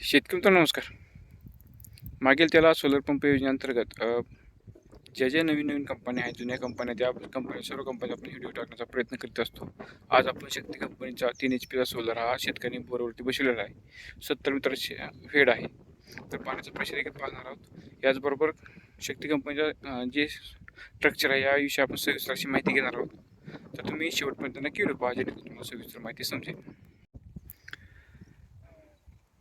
शेतकरी मित्रांनो नमस्कार. मागील त्याला सोलर पंप योजनेअंतर्गत ज्या ज्या नवीन नवीन कंपन्या आहेत जुन्या कंपन्या त्या कंपन्या सर्व कंपन्या आपण व्हिडिओ टाकण्याचा प्रयत्न करीत असतो. आज आपण शक्ती कंपनीचा तीन एच पीचा सोलर हा शेतकरी बोरवरती बसवलेला आहे. सत्तर मीटर फेड आहे. तर पाण्याचं प्रेशर एकच पाहणार आहोत. याचबरोबर शक्ती कंपनीचा जे स्ट्रक्चर आहे याविषयी आपण सविस्तर अशी माहिती घेणार आहोत. तर तुम्ही शेवटपर्यंत नक्की व्हिडिओ पाहा जेणेकरून तुम्हाला सविस्तर माहिती समजेल.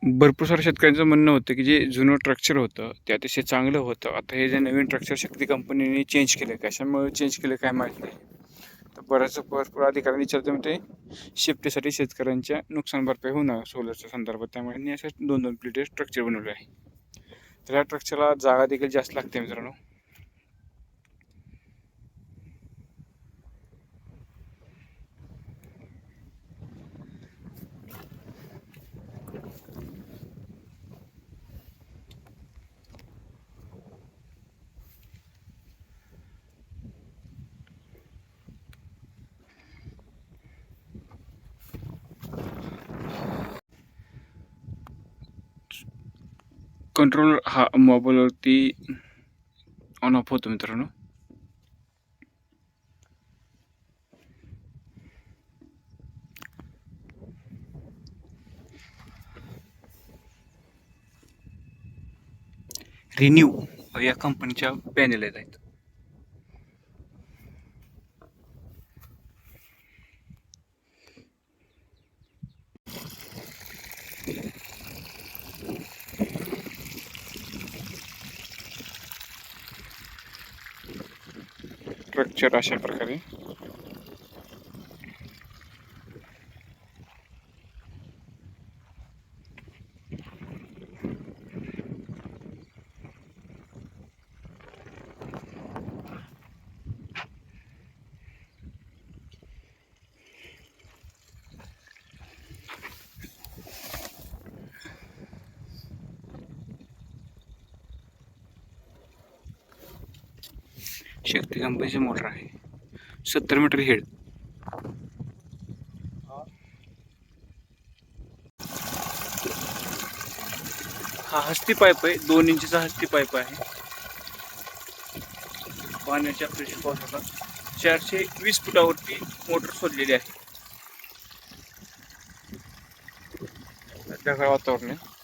भरपूर साऱ्या शेतकऱ्यांचं म्हणणं होतं की जे जुनं स्ट्रक्चर होतं ते अतिशय चांगलं होतं. आता हे जे नवीन स्ट्रक्चर शक्ती कंपनीने चेंज केलं कशामुळे चेंज केलं काय माहीत नाही. तर बऱ्याच भरपूर अधिकाऱ्यांनी विचारतो म्हणजे शिफ्टीसाठी शेतकऱ्यांच्या नुकसान भरपाई होणार सोलरच्या संदर्भात. त्यामुळे त्यांनी दोन दोन प्लेटे स्ट्रक्चर बनवले आहे. तर या स्ट्रक्चरला जागा देखील जास्त लागते मित्रांनो. कंट्रोल हा मोबाईलवरती ऑन ऑफ होतो मित्रांनो. रिन्यू या कंपनीच्या पॅनेल आहेत. स्ट्रक्चर अशा प्रकारे शक्ती कंपनीची मोटर आहे. सत्तर मीटर हेड. हा हस्ती पाईप आहे. दोन इंचचा हस्ती पाईप आहे. पाण्याच्या प्रेशर पावसाचा चारशे वीस फुटावरती मोटर सोडलेली आहे. ढगाळ वातावरण आहे?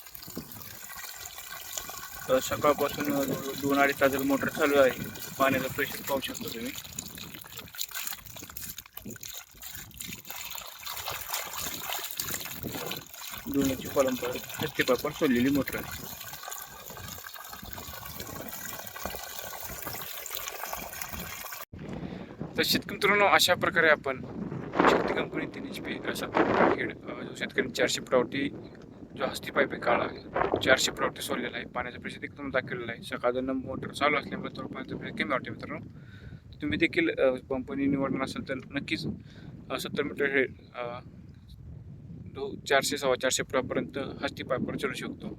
तर सकाळपासून दोन अडीच तास मोटर चालू आहे पाण्याचं प्रेशर पाहू शकता तुम्ही. दोन्हीची कॉलम पर हत्ती पापड सोडलेली मोटर आहे. तर शेतकरी मित्रांनो अशा प्रकारे आपण शक्ती कंपनी तीन एच पी असा हेड शेतकरी चारशे फुटावरती जो हस्ती पाईप आहे काळा आहे चारशे फुटावरती सोडलेला आहे पाण्याचा प्रेशर एकदम दाखवलेला आहे. सकाळचं मोटर चालू असल्यामुळे थोडं पाण्याचं प्रेशर कमी वाटते मित्रांनो. तुम्ही देखील पंपनी निवडणार असाल तर नक्कीच सत्तर मीटर हे दो चारशे सव्वा चारशे फुटापर्यंत हस्ती पाईपवर चढू शकतो.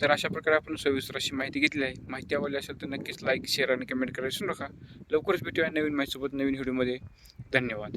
तर अशा प्रकारे आपण सविस्तर अशी माहिती घेतली आहे. माहिती आवडली असेल तर नक्कीच लाईक शेअर आणि कमेंट करायला विसरू नका. लवकरच भेटूया नवीन माहितीसोबत नवीन व्हिडिओमध्ये धन्यवाद.